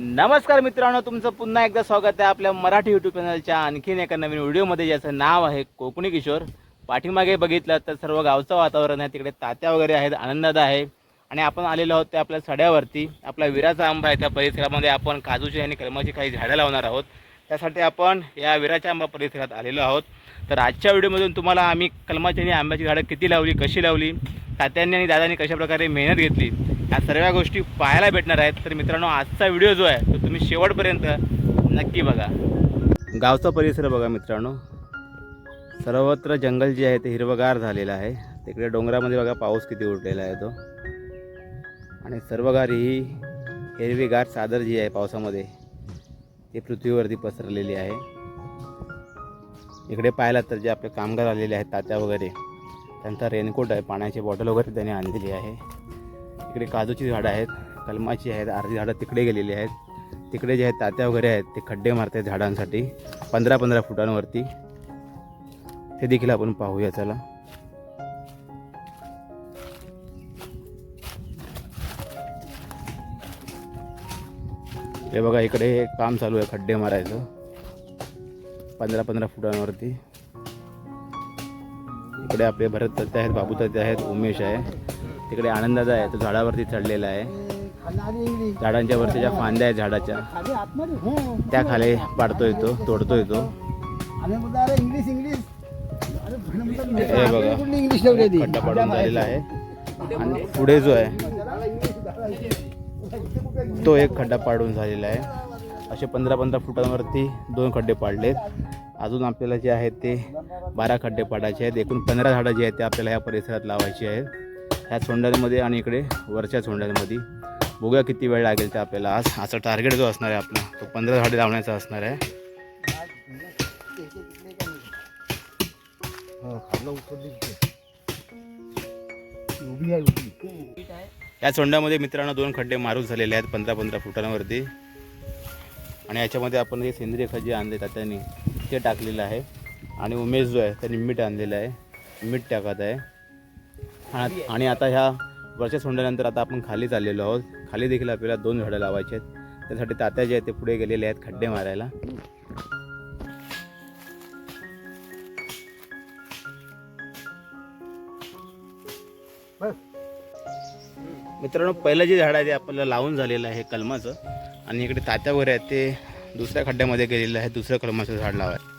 नमस्कार मित्रांनो तुमचं पुन्हा एकदा स्वागत आहे आपल्या मराठी यूट्यूब चॅनलच्या आणखीन एका नवीन व्हिडिओमध्ये ज्याचं नाव आहे कोकणी किशोर. पाठीमागे बघितलं तर सर्व गावचं वातावरण आहे तिकडे तात्या वगैरे आहेत आनंदात आहे. आणि आपण आलेलो आहोत ते आपल्या सड्यावरती आपला विराचा आंबा आहे त्या परिसरामध्ये. आपण काजूची आणि कलमाची काही झाडं लावणार आहोत. त्यासाठी आपण या विराच्या आंबा परिसरात आलेलो आहोत. तर आजच्या व्हिडिओमधून तुम्हाला आम्ही कलमाची आणि आंब्याची झाडं किती लावली कशी लावली तात्यांनी आणि दादांनी कशाप्रकारे मेहनत घेतली या सर्व गोष्टी पाहायला भेटणार आहेत. तर मित्रांनो आजचा व्हिडिओ जो आहे तो तुम्ही शेवटपर्यंत नक्की बघा. गावचा परिसर बघा मित्रांनो. सर्वत्र जंगल जे आहे ते हिरवगार झालेलं आहे. तिकडे डोंगरामध्ये बघा पाऊस किती उठलेला आहे तो. आणि सर्वगार ही हिरवीगार चादर जी आहे पावसामध्ये ती पृथ्वीवरती पसरलेली आहे. इकडे पाहिलात तर जे आपले कामगार आलेले आहेत तात्या वगैरे त्यांचा रेनकोट आहे पाण्याची बॉटल वगैरे त्यांनी आणलेली आहे. इकडे काजूची झाडं आहेत कलमाची आहेत अर्धी झाडं तिकडे गेलेली आहेत. तिकडे जे आहेत तात्या वगैरे आहेत ते खड्डे मारत आहेत झाडांसाठी पंधरा पंधरा फुटांवरती. ते देखील आपण पाहूया चला. हे बघा इकडे काम चालू आहे खड्डे मारायचं. पंधरा पंधरा फुटांवरती. इकडे आपले भरत तत्ते आहेत बाबू तत्ते आहेत उमेश आहे. तिकडे आनंदाचा आहे तो झाडावरती चढलेला आहे. झाडांच्या वरती ज्या फांद्या आहेत झाडाच्या त्या खाली पाडतोय तो तोडतोय तो. इंग्लिश इंग्लिश हे बघा खड्डा पाडून झालेला आहे. आणि पुढे जो आहे तो एक खड्डा पाडून झालेला आहे. असे पंधरा पंधरा फुटांवरती दोन खड्डे पाडलेत. अजून आपल्याला जे आहेत ते बारा खड्डे पाडायचे आहेत. एकूण पंधरा झाडं जी आहेत ते आपल्याला ह्या परिसरात लावायची आहेत. ह्या सोंड्यांमध्ये आणि इकडे वरच्या सोंड्यांमध्ये बघूया किती वेळ लागेल ते आपल्याला. आज असा टार्गेट जो असणार आहे आपला तो पंधरा झाडे लावण्याचा असणार आहे. या सोंड्यामध्ये मित्रांनो दोन खड्डे मारून झालेले आहेत पंधरा पंधरा फुटांवरती. आणि याच्यामध्ये आपण जे सेंद्रिय खत जे आणले त्यांनी ते टाकलेलं आहे. आणि उमेश जो आहे त्यांनी मीठ आणलेलं आहे. मीठ टाकत आहे. आणि- आणि आता ह्या वर्ष सोडल्यानंतर आता आपण खाली चाललेलो आहोत. खाली देखील आपल्याला दोन झाडं लावायचे आहेत. त्यासाठी तात्या जे आहेत ते पुढे गेलेले आहेत खड्डे मारायला. मित्रांनो पहिलं जे झाड आहे ते आपल्याला लावून झालेलं आहे कलमाचं. आणि इकडे तात्या वगैरे आहेत ते दुसऱ्या खड्ड्यामध्ये गेलेलं आहे दुसरं कलमाचं झाड लावायचं.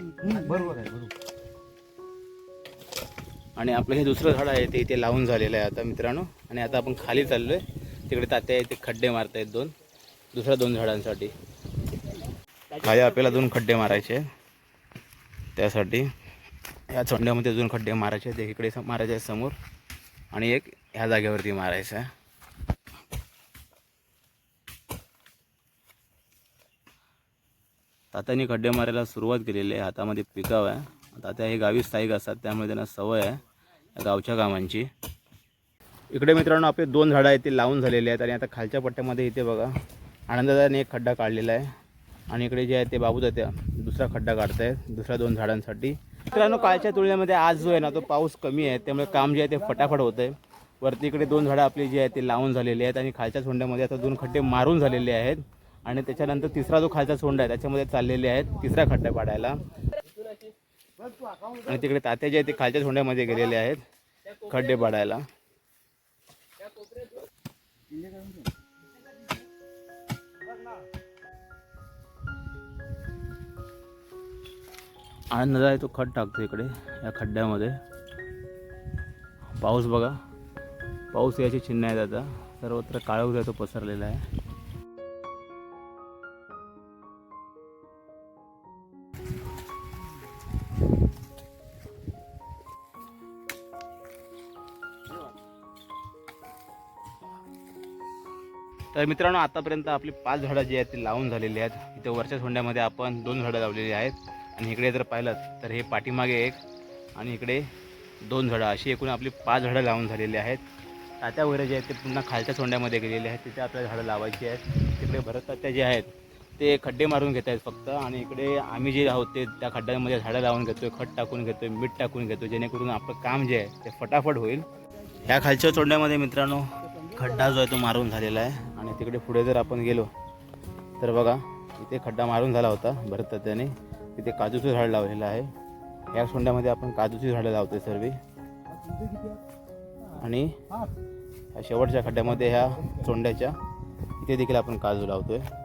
बरोबर आहे बरोबर. आणि आपलं हे दुसरं झाड आहे ते इथे लावून झालेलं आहे आता मित्रांनो. आणि आता आपण खाली चाललो आहे तिकडे तात्या आहे ते खड्डे मारत आहेत दोन. दुसऱ्या दोन झाडांसाठी. खाली आपल्याला दोन खड्डे मारायचे आहेत. त्यासाठी ह्या चोंड्यामध्ये दोन खड्डे मारायचे आहेत. एक इकडे मारायचे आहेत समोर. आणि एक ह्या जागेवरती मारायचं आहे. तात्याने खड्डे मारायला सुरुवात केलेली आहे. हातामध्ये पिकाव आहे. तात्या हे गावी स्थायिक असतात. त्यामुळे त्यांना सवय आहे या गावच्या कामांची. इकडे मित्रांनो आपले दोन झाडं आहेत ते लावून झालेले आहेत. आणि आता खालच्या पट्ट्यामध्ये इथे बघा आनंददाने एक खड्डा काढलेला आहे. आणि इकडे जे आहे ते बाबू त्या दुसरा खड्डा काढत आहेत दुसऱ्या दोन झाडांसाठी. मित्रांनो कालच्या तुलनेमध्ये आज जो आहे ना तो पाऊस कमी आहे. त्यामुळे काम जे आहे ते फटाफट होतं आहे वरती इकडे दोन झाडं आपली जी आहेत ते लावून झालेली आहेत. आणि खालच्या सोंड्यामध्ये आता दोन खड्डे मारून झालेले आहेत. आणि त्याच्यानंतर तिसरा जो खालचा सोंडा आहे त्याच्यामध्ये चाललेले आहेत तिसरा खड्डा पाडायला. आणि तिकडे तात्या जे आहेत ते खालच्या सोंड्यामध्ये गेलेले आहेत खड्डे पाडायला. आनंद आहे तो खड टाकतो इकडे या खड्ड्यामध्ये. पाऊस बघा. पाऊस याची चिन्ह आहेत आता. सर्वत्र काळोख तो पसरलेला आहे. तर मित्रांनो आतापर्यंत आपली पाच झाडं जी आहेत ती लावून झालेली आहेत. इथे वरच्या सोंड्यामध्ये आपण दोन झाडं लावलेली आहेत. आणि इकडे जर पाहिलं तर हे पाठीमागे एक आणि इकडे दोन झाडं. अशी एकूण आपली पाच झाडं लावून झालेली आहेत. तात्या वगैरे जे आहेत ते पुन्हा खालच्या सोंड्यामध्ये गेलेले आहेत. तिथे आपल्याला झाडं लावायची आहेत. तिकडे भरत तात्या जे आहेत ते खड्डे मारून घेत आहेत फक्त. आणि इकडे आम्ही जे आहोत ते त्या खड्ड्यांमध्ये झाडं लावून घेतो आहे खत टाकून घेतो आहे मीठ टाकून घेतो जेणेकरून आपलं काम जे आहे ते फटाफट होईल. ह्या खालच्या सोंड्यामध्ये मित्रांनो खड्डा जो आहे तो मारून झालेला आहे. आणि तिकडे पुढे जर आपण गेलो तर बघा इथे खड्डा मारून झाला होता भरत त्याने तिथे काजूचं झाड लावलेलं आहे. या सोंड्यामध्ये आपण काजूची झाडं लावतो सर्व. आणि ह्या शेवटच्या खड्ड्यामध्ये ह्या सोंड्याच्या इथे देखील आपण काजू लावतो आहे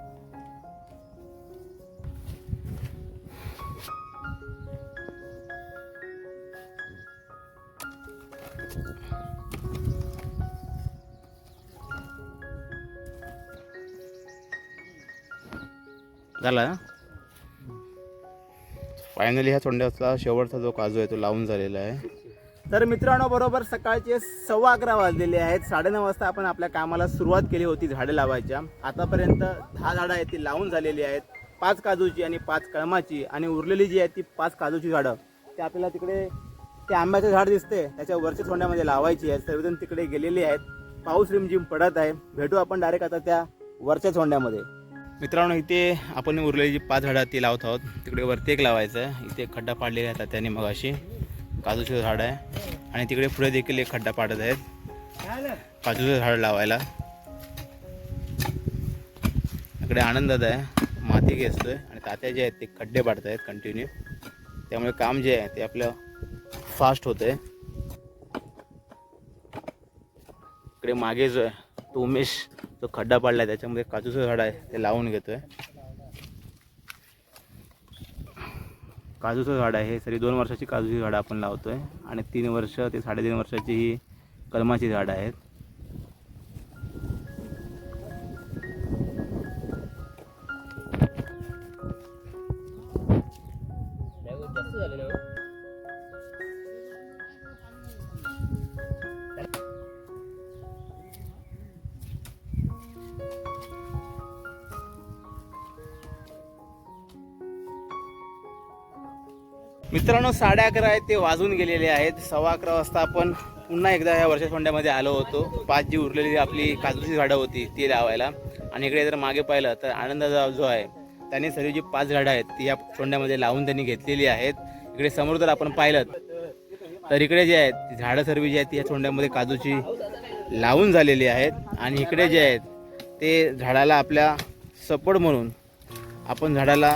झाला? फायनली ह्या चोंड्याचा शेवटचा जो काजू आहे तो लावून झालेला आहे. तर मित्रांनो बरोबर सकाळचे सव्वा अकरा वाजलेले आहेत. साडेनऊ वाजता आपण आपल्या कामाला सुरुवात केली होती झाडे लावायच्या. आतापर्यंत दहा झाडं आहेत ती लावून झालेली आहेत. पाच काजूची आणि पाच कळमाची आणि उरलेली जी आहेत ती पाच काजूची झाडं. ते आपल्याला तिकडे ते आंब्याचं झाड दिसते त्याच्या वरच्या सोंड्यामध्ये लावायची आहेत. सर्वजण तिकडे गेलेले आहेत. पाऊस रिमझिम पडत आहे. भेटू आपण डायरेक्ट आता त्या वरच्या सोंड्यामध्ये. मित्रांनो इथे आपण उरलेली जी पाच झाडं ती लावत आहोत. तिकडे वरती एक लावायचं आहे. इथे खड्डा पाडलेला आहे त्याने मग अशी काजूचं झाड आहे. आणि तिकडे पुढे देखील एक खड्डा पाडत आहेत. काजूचं झाड लावायला. इकडे आनंदात आहे. माती घेतोय. आणि तात्या जे आहेत ते खड्डे पाडत आहेत कंटिन्यू त्यामुळे काम जे आहे ते आपलं फास्ट होतंय. इकडे मागे जो आहे तो उमेश जो खड्डा पाडला आहे त्याच्यामध्ये काजूचं झाड आहे ते लावून घेतो आहे काजूचं झाड आहे सरी दोन वर्षाची काजूची झाडं आपण लावतो आहे आणि तीन वर्ष ते साडेतीन वर्षाची ही कलमाची झाडं आहेत. साडे अकरा आहेत ते वाजून गेलेले आहेत. सव्वा अकरा वाजता आपण पुन्हा एकदा ह्या वर्षासोंड्यामध्ये आलो होतो. पाच जी उरलेली आपली काजूची झाडं होती ती लावायला. आणि इकडे जर मागे पाहिलं तर आनंदाचा जो आहे त्याने सर्व जी पाच झाडं आहेत ती या फोंड्यामध्ये लावून त्यांनी घेतलेली आहेत. इकडे समोर जर आपण पाहिलं तर इकडे जे आहेत ती झाडं सर्व जी आहेत ती या फोंड्यामध्ये काजूची लावून झालेली आहेत. आणि इकडे जे आहेत ते झाडाला आपल्या सपोर्ट म्हणून आपण झाडाला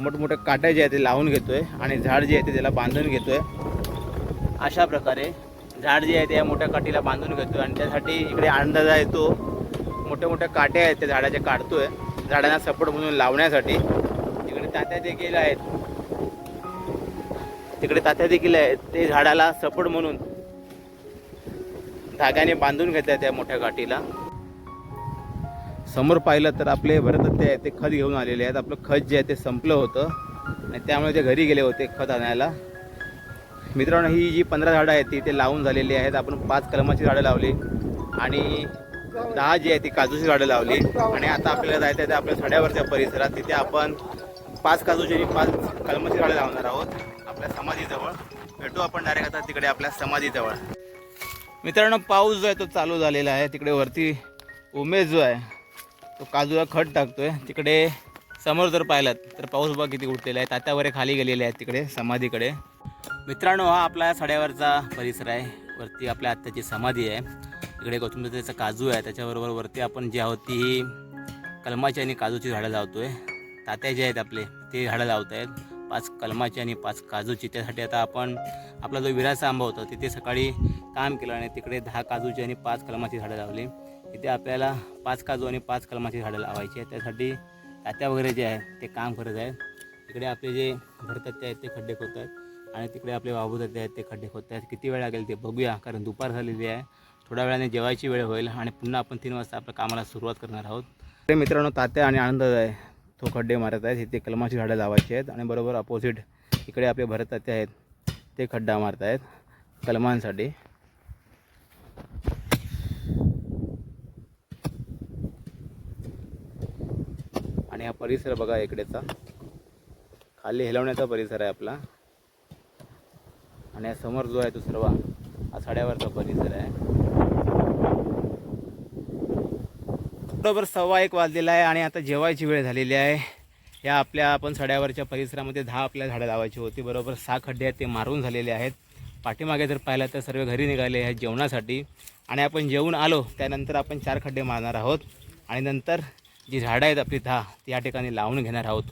मोठमोठे काट्या जे आहेत ते लावून घेतो आहे आणि झाड जे आहे ते त्याला बांधून घेतो आहे अशा प्रकारे झाड जे आहे ते या मोठ्या काठीला बांधून घेतो आहे आणि त्यासाठी इकडे अंदाजा येतो. मोठे मोठे काटे आहेत ते झाडाचे आहे झाडांना सपोर्ट म्हणून लावण्यासाठी. तिकडे तात्या देखील आहेत. तिकडे तात्या देखील आहेत. ते झाडाला सपोर्ट म्हणून धाग्याने बांधून घेतात त्या मोठ्या काठीला. समोर पाहिलं तर आपले भरतत्य आहे ते खत घेऊन आलेले आहेत. आपलं खत जे आहे ते संपलं होतं. आणि त्यामुळे ते घरी गेले होते खत आणायला. मित्रांनो ही जी पंधरा झाडं आहेत ती ते लावून झालेली आहेत. आपण पाच कलमाची झाडं लावली. आणि दहा जी आहे ती काजूची झाडं लावली. आणि आता आपल्याला जायचं आहे ते आपल्या सड्यावरच्या परिसरात. तिथे आपण पाच काजूची आणि पाच कलमाची झाडं लावणार आहोत. आपल्या समाधीजवळ. भेटू आपण डायरेक्ट आता तिकडे आपल्या समाधीजवळ. मित्रांनो पाऊस जो आहे तो चालू झालेला आहे. तिकडे वरती उमेद जो आहे तो काजूला खत टाकतोय. तिकडे समोर जर पाहिलात तर पाऊस बघा किती उठलेला आहे. तात्यावरे खाली गेलेले आहेत तिकडे समाधीकडे. मित्रांनो हा आपला सड्यावरचा परिसर आहे. वरती आपल्या आत्याची समाधी आहे. इकडे गौतम काजू आहे. त्याच्याबरोबर वरती आपण जी आहोत ती ही कलमाची आणि काजूची झाडं लावतोय. तात्या जे आहेत आपले ते झाडं लावत आहेत. पाच कलमाची आणि पाच काजूची. त्यासाठी आता आपण आपला जो विरासा आंबा होता तिथे सकाळी काम केलं आणि तिकडे दहा काजूची आणि पाच कलमाची झाडं लावली. इथे आपल्याला पाच काजू आणि पाच कलमाची झाडं लावायची आहेत. त्यासाठी तात्या वगैरे जे आहे ते काम करत आहेत. इकडे आपले जे भरतत्ते आहेत ते खड्डे खोदत आहेत आणि तिकडे आपले वाबूदाते आहेत ते खड्डे खोदत आहेत. किती वेळ लागेल ते बघूया कारण दुपार झालेली आहे. थोड्या वेळाने जेवायची वेळ होईल आणि पुन्हा आपण तीन वाजता आपल्या कामाला सुरुवात करणार आहोत. ते मित्रांनो तात्या आणि आनंद आहे तो खड्डे मारत आहेत. इथे कलमाची झाडं लावायची आहेत आणि बरोबर अपोजिट इकडे आपले भरत आहेत ते खड्डा मारत आहेत कलमांसाठी. आणि हा परिसर बघा इकडेचा. खाली हेलवण्याचा परिसर आहे आपला. आणि समोर जो आहे तो सर्व हा साड्यावरचा परिसर आहे. बरोबर सव्वा एक वाजलेला आहे आणि आता जेवायची वेळ झालेली आहे. या आपल्या आपण सड्यावरच्या परिसरामध्ये दहा आपल्या झाडं लावायची होती. बरोबर सहा खड्डे आहेत ते मारून झालेले आहेत. पाठीमागे जर पाहिलं तर सर्व घरी निघाले आहेत जेवणासाठी. आणि आपण जेवून आलो त्यानंतर आपण चार खड्डे मारणार आहोत. आणि नंतर जी झाडं आहेत आपली दहा ती या ठिकाणी लावून घेणार आहोत.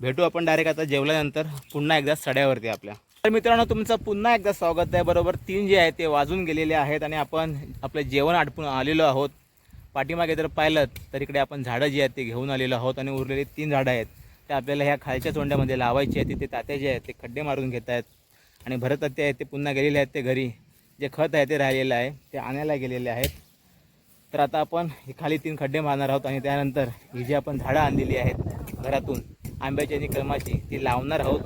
भेटू आपण डायरेक्ट आता जेवल्यानंतर. पुन्हा एकदा सड्यावरती आपल्या. तर मित्रांनो तुमचं पुन्हा एकदा स्वागत आहे. बरोबर तीन जे आहेत ते वाजून गेलेले आहेत आणि आपण आपलं जेवण आटपून आलेलो आहोत. पाठीमागे जर पाहिलं तर इकडे आपण झाडं जी आहेत ते घेऊन आलेलो आहोत आणि उरलेली तीन झाडं आहेत. ते आपल्याला ह्या खालच्या तोंड्यामध्ये लावायची आहेत. तिथे तात्या जे आहेत ते खड्डे मारून घेत आहेत. आणि भरत आहेत ते पुन्हा गेलेले आहेत ते घरी. जे खत आहे ते राहिलेलं आहे ते आणायला गेलेले आहेत. तर आता आपण हे खाली तीन खड्डे मारणार आहोत आणि त्यानंतर ही जी आपण झाडं आणलेली आहेत घरातून आंब्याची आणि कलमाची ती लावणार आहोत.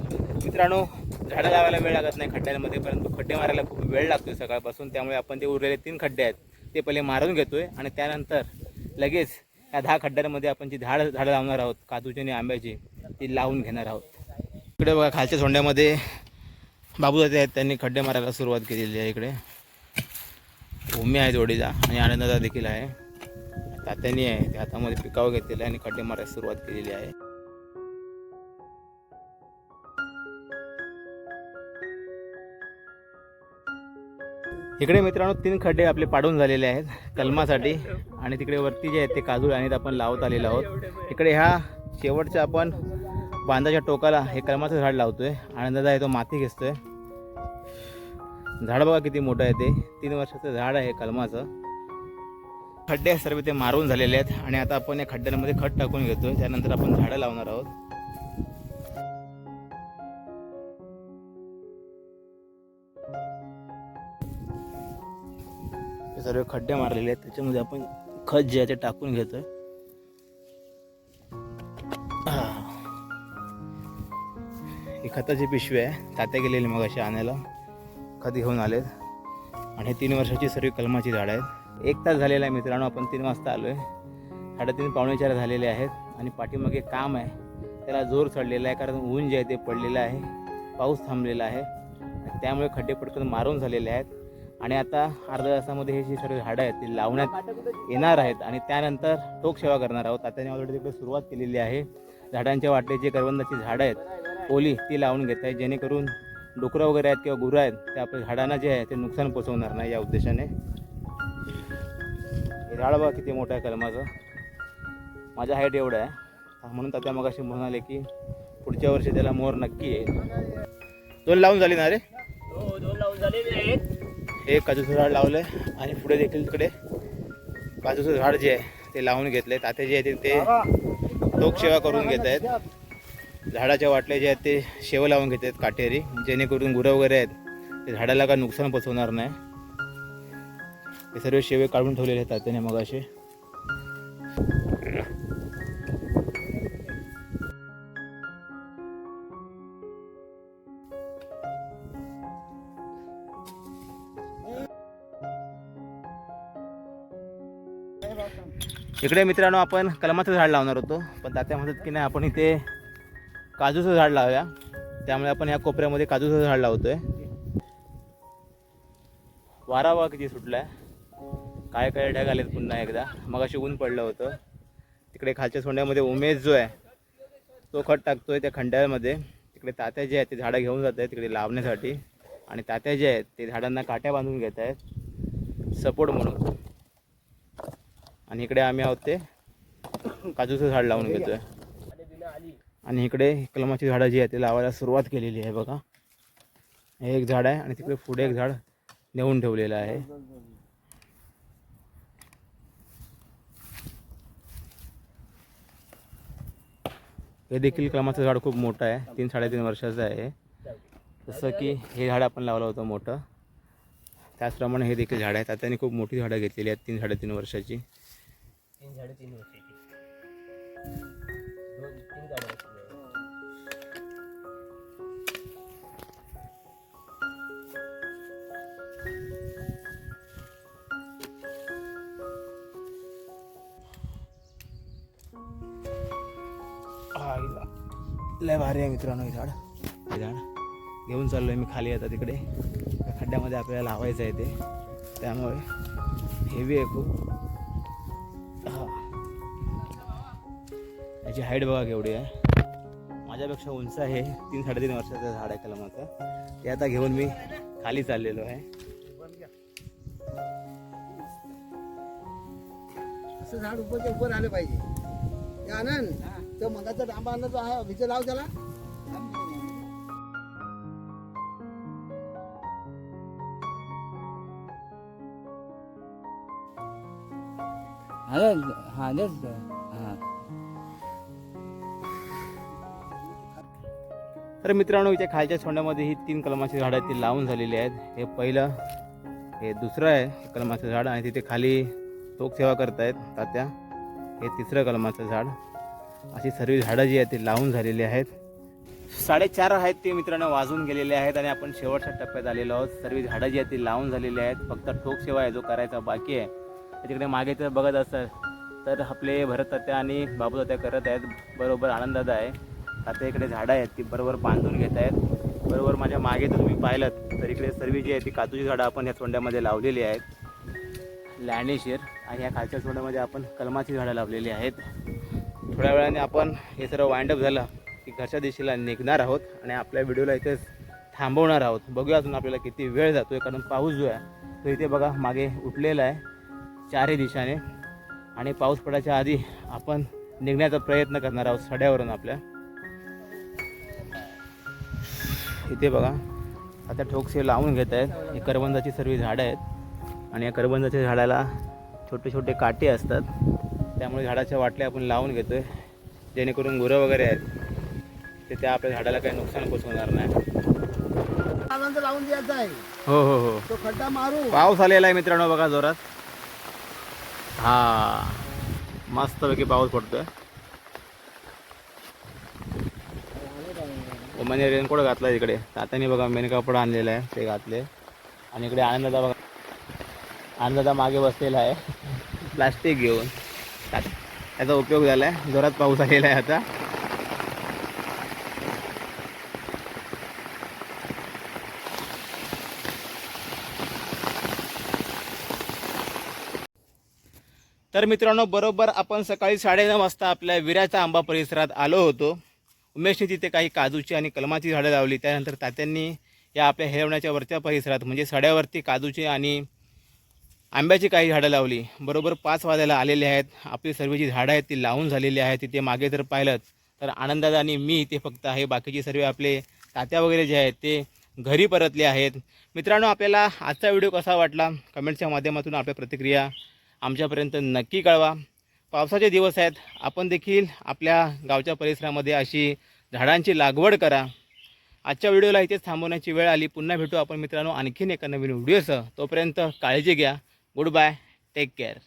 मित्रांनो झाडं लावायला वेळ लागत नाही खड्ड्यांमध्ये परंतु खड्डे मारायला खूप वेळ लागतो सकाळपासून. त्यामुळे आपण ते उरलेले तीन खड्डे आहेत ते पहिले मारून घेतोय आणि त्यानंतर लगेच या दहा खड्ड्यांमध्ये आपण जी झाडं झाडं लावणार आहोत काजूची आणि आंब्याची ती लावून घेणार आहोत. इकडे बघा खालच्या सोंड्यामध्ये बाबूदाते आहेत त्यांनी खड्डे मारायला सुरुवात केलेली आहे इकडे. भूमी आहे जोडीचा आणि आनंदाचा देखील आहे. तात्यानी आहे त्या हातामध्ये पिकावं घेतलेलं आहे आणि खड्डे मारायला सुरुवात केलेली आहे. इकडे मित्रांनो तीन खड्डे आपले पाडून झालेले आहेत कलमासाठी. आणि तिकडे वरती जे आहेत ते काजू आणि आपण लावत आलेलो आहोत. इकडे ह्या शेवटच्या आपण बांधाच्या टोकाला हे कलमाचं झाड लावतोय. आनंदाचा आहे तो माती घेतोय. झाड बघा किती मोठं आहे ते. तीन वर्षाचं झाड आहे कलमाचं. खड्डे सर्व ते मारून झालेले आहेत आणि आता आपण या खड्ड्यांमध्ये खत टाकून घेतोय. त्यानंतर आपण झाडं लावणार आहोत. हे सर्व खड्डे मारलेले आहेत. त्याच्यामध्ये आपण खत जे आहे ते टाकून घेतोय. ही. खताची पिशवी आहे. तात्या गेलेली मग अशी आणायला. खत घेऊन आलेत. आणि हे तीन वर्षाची सर्व कलमाची झाडं आहेत. एक तास झालेला आहे मित्रांनो आपण तीन वाजता आलो आहे साडेतीन पावणे चार झालेले आहेत आणि पाठीमागे काम आहे. त्याला जोर चढलेला आहे कारण ऊन जे आहे ते पडलेलं आहे. पाऊस थांबलेला आहे. त्यामुळे खड्डे पटकन मारून झालेले आहेत. आणि आता अर्ध्या तासामध्ये हे जी सर्व झाडं आहेत ती लावण्यात येणार आहेत. आणि त्यानंतर टोक सेवा करणार आहोत. तात्याने ऑलरेडी तिकडे सुरुवात केलेली आहे. झाडांच्या वाटले जे करवंदाची झाडं आहेत. ओली ती लावून घेत आहे जेणेकरून डुकरं वगैरे आहेत किंवा गुरं आहेत ते आपल्या झाडांना जे आहे ते नुकसान पोचवणार नाही या उद्देशाने. हे झाड बघा किती मोठं आहे कलमाचं. माझ्या हाईट एवढं आहे. म्हणून तात्या मग अशी म्हणाले की पुढच्या वर्षी त्याला मोर नक्की येईल दोन लावून झाली ना रे? हे काजूचं झाड लावलंय आणि पुढे देखील तिकडे काजूचं झाड जे आहे ते लावून घेतलंय. तात्या जे आहे ते लोकसेवा करून घेत आहेत. झाडाच्या वाटले जे आहेत ते शेव लावून घेतात काटेरी जेणेकरून गुरं वगैरे आहेत ते झाडाला काय नुकसान पोचवणार नाही. हे सर्व शेवे काढून ठेवलेले आहेत तात्याने मग असे इकडे मित्रांनो आपण कलमाचं झाड लावणार होतो पण तात्या म्हणतात की नाही आपण इथे काजूचं झाड लावूया. त्यामुळे आपण या कोपऱ्यामध्ये काजूचं झाड लावतोय. वारा वा किती सुटलाय. काय काय ढग आलेत पुन्हा एकदा. मग अशी ऊन पडलं होतं. तिकडे खालच्या सोंड्यामध्ये उमेश जो आहे तो खत टाकतोय त्या खंड्यामध्ये तिकडे तात्या जे आहेत ते झाडं घेऊन जात आहेत तिकडे लावण्यासाठी. आणि तात्या जे आहेत ते झाडांना काट्या बांधून घेत आहेत. सपोर्ट म्हणून. आणि इकडे आम्ही आहोत ते काजूचं झाड लावून घेतोय. आणि इकडे कलमाची झाडं जी आहेत ते लावायला सुरुवात केलेली आहे बघा. हे एक झाड आहे आणि तिकडे पुढे एक झाड नेऊन ठेवलेलं आहे. हे देखील कलमाचं झाड खूप मोठं आहे. तीन साडेतीन वर्षाचं आहे. जसं की हे झाड आपण लावलं होतं मोठं. त्याचप्रमाणे हे देखील झाड आहे. त्यांनी खूप मोठी झाडं घेतलेली आहेत तीन साडेतीन वर्षाची. तीन साडेतीन वर्षाची. लय भारी आहे मित्रांनो हे झाड. हे झाड. घेऊन चाललो आहे मी खाली आता तिकडे. त्या खड्ड्यामध्ये आपल्याला लावायचं आहे ते. त्यामुळे हेवी आहे खूप. हा. याची हाईट बघा केवढी आहे. माझ्यापेक्षा उंच आहे. तीन साडेतीन वर्षाचं झाड आहे कलमाचं ते आता घेऊन मी खाली चाललेलो आहे. असं झाड उभं उभं राहिलं पाहिजे. आनंद. तो मगाचा डांबा आणला तो आहे विजय लाव त्याला. तर मित्रांनो इथे खालच्या छोंड्यामध्ये ही तीन कलमाची झाडं आहेत ती लावून झालेली आहेत. हे पहिलं हे दुसरं आहे कलमाचं झाड. आणि तिथे खाली तोक सेवा करतायत तात्या. हे तिसरं कलमाचं झाड. अशी सर्व झाडं जी आहेत ती लावून झालेली आहेत. साडेचार आहेत ते मित्रांनो वाजून गेलेले आहेत आणि आपण शेवटच्या टप्प्यात आलेलो आहोत. सर्व झाडं जी आहेत ती लावून झालेली आहेत. फक्त ठोक सेवा आहे जो करायचा बाकी आहे. त्याच्याकडे मागे तर बघत असाल तर आपले भरत तात्या आणि बाबू तात्या करत आहेत. बरोबर आनंदात आहे. आता इकडे झाडं आहेत ती बरोबर बांधून घेत आहेत. बरोबर माझ्या मागे जर तुम्ही पाहिलं तर इकडे सर्व जी आहे ती काजूची झाडं आपण या सोंड्यामध्ये लावलेली आहेत. लँडेशीर आणि या खालच्या सोंड्यामध्ये आपण कलमाची झाडं लावलेली आहेत. थोड्या वेळाने आपण हे सर्व वाइंडअप झालं की घरच्या दिशेला निघणार आहोत आणि आपल्या व्हिडिओला इथेच थांबवणार आहोत. बघूया अजून आपल्याला किती वेळ जातो आहे कारण पाऊस जो आहे तो इथे बघा मागे उठलेला आहे. चारही दिशाने. आणि पाऊस पडायच्या आधी आपण निघण्याचा प्रयत्न करणार आहोत सड्यावरून आपल्या. इथे बघा आता ठोकसे लावून घेत आहेत. ही करवंदाची सर्व झाडं आहेत. आणि या करवंदाच्या झाडाला छोटे छोटे काटे असतात. त्यामुळे झाडाच्या वाटल्या आपण लावून घेतो आहे जेणेकरून गुरं वगैरे आहेत. ते त्या आपल्या झाडाला काही नुकसान पोचवणार नाही. लावून द्यायचा आहे. हो हो हो. तो खड्डा मारू. पाऊस आलेला आहे मित्रांनो बघा जोरात. हा. मस्तपैकी पाऊस पडतोय. ओमाने रेनकोट घातला इकडे. तात्याने बघा मेन कापड आणलेलं आहे ते घातले. आणि इकडे आनंदादा बघा आनंदादा मागे बसलेला आहे. प्लास्टिक घेऊन. असतात. त्याचा उपयोग झाला आहे जोरात पाऊस आलेला आहे आता. तर मित्रांनो बरोबर आपण सकाळी साडेनऊ वाजता आपल्या विराचा आंबा परिसरात आलो होतो. उमेशने तिथे काही काजूची आणि कलमाची झाडं लावली. त्यानंतर तात्यांनी या आपल्या हेरवण्याच्या वरच्या परिसरात म्हणजे सड्यावरती काजूची आणि आंब्याची काही झाडं लावली. बरोबर पाच वाजायला आलेले आहेत. आपली सर्व जी झाडं आहेत ती लावून झालेली आहेत. तिथे मागे जर पाहिलं तर आनंदात आणि मी इथे फक्त आहे. बाकीचे सर्व आपले तात्या वगैरे जे आहेत ते घरी परतले आहेत. मित्रांनो आपल्याला आजचा व्हिडिओ कसा वाटला? कमेंटच्या माध्यमातून आपल्या प्रतिक्रिया आमच्यापर्यंत नक्की कळवा. पावसाचे दिवस आहेत. आपण देखील आपल्या गावच्या परिसरामध्ये अशी झाडांची लागवड करा. आजच्या व्हिडिओला इथेच थांबवण्याची वेळ आली. पुन्हा भेटू आपण मित्रांनो आणखीन एका नवीन व्हिडिओसह. तोपर्यंत काळजी घ्या. Goodbye. Take care.